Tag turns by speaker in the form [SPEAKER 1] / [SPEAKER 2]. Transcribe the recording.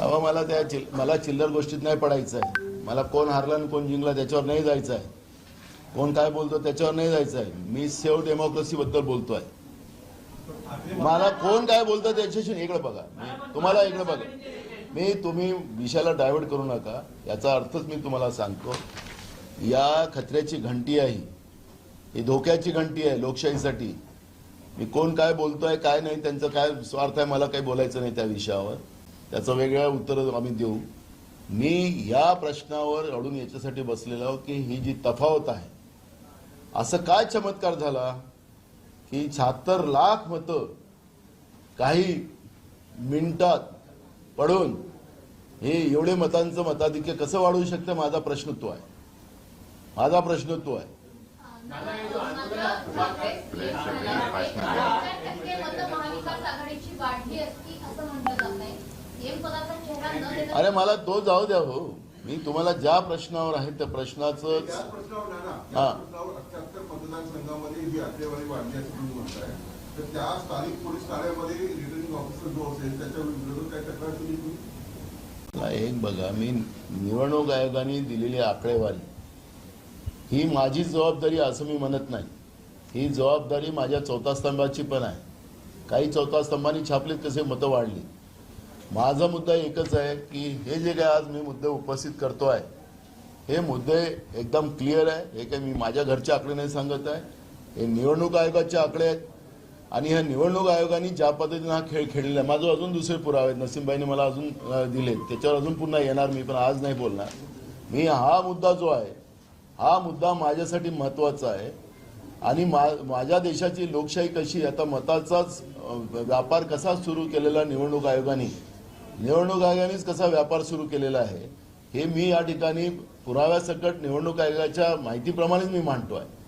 [SPEAKER 1] अहो मला त्या चिल मला चिल्लर गोष्टीत नाही पडायचं आहे. मला कोण हारला आणि कोण जिंकला त्याच्यावर नाही जायचं आहे. कोण काय बोलतो त्याच्यावर नाही जायचं आहे. मी सेव डेमोक्रेसी बद्दल बोलतोय. मला कोण काय बोलतं त्याच्याशी इकडे बघा. तुम्हाला इकडे बघा. मी तुम्ही विषयाला डायव्हर्ट करू नका. याचा अर्थच मी तुम्हाला सांगतो. या खतऱ्याची घंटी आहे. ही. ही धोक्याची घंटी आहे लोकशाहीसाठी. मी कोण काय बोलतोय काय नाही त्यांचं काय स्वार्थ आहे मला काही बोलायचं नाही त्या विषयावर. त्याचं वेगळं उत्तर आम्ही देऊ. मी या प्रश्नावर अडून याच्यासाठी बसलेलो आहोत की ही जी तफावत आहे असं काय चमत्कार झाला की शहात्तर लाख मतं काही मिनिटात पडून हे एवढे मतांचं मताधिक्य कसं वाढवू शकतं माझा प्रश्न तो आहे. माझा प्रश्न तो आहे.
[SPEAKER 2] टक्के
[SPEAKER 1] अरे मला तो जाऊ द्या हो. मी तुम्हाला ज्या प्रश्नावर आहे त्या प्रश्नाचं हा. एक बघा मी निवडणूक आयोगाने दिलेली आकडेवारी ही माझी जबाबदारी असं मी म्हणत नाही. ही जबाबदारी माझ्या चौथा स्तंभाची पण आहे. काही चौथा स्तंभांनी छापलीत कसे मतं वाढली. माझा मुद्दा एकच आहे की हे जे काय आज मी मुद्दे उपस्थित करतो आहे हे मुद्दे एकदम क्लिअर आहे. हे काही मी माझ्या घरचे आकडे नाही सांगत आहे. हे निवडणूक आयोगाचे आकडे आहेत. आणि ह्या निवडणूक आयोगाने ज्या पद्धतीने हा खेळ खेळलेला आहे माझं अजून दुसरे पुरावे आहेत. नसीमबाईने मला अजून दिले त्याच्यावर अजून पुन्हा येणार मी पण आज नाही बोलणार. मी हा मुद्दा जो आहे हा मुद्दा माझ्यासाठी महत्त्वाचा आहे. आणि मा माझ्या देशाची लोकशाही कशी आता मताचाच व्यापार कसा सुरू केलेला निवडणूक आयोगाने? निवडणूक आयोगानेच कसा व्यापार सुरू केलेला आहे हे मी या ठिकाणी पुराव्यासकट निवडणूक आयोगाच्या माहितीप्रमाणेच मी मांडतो आहे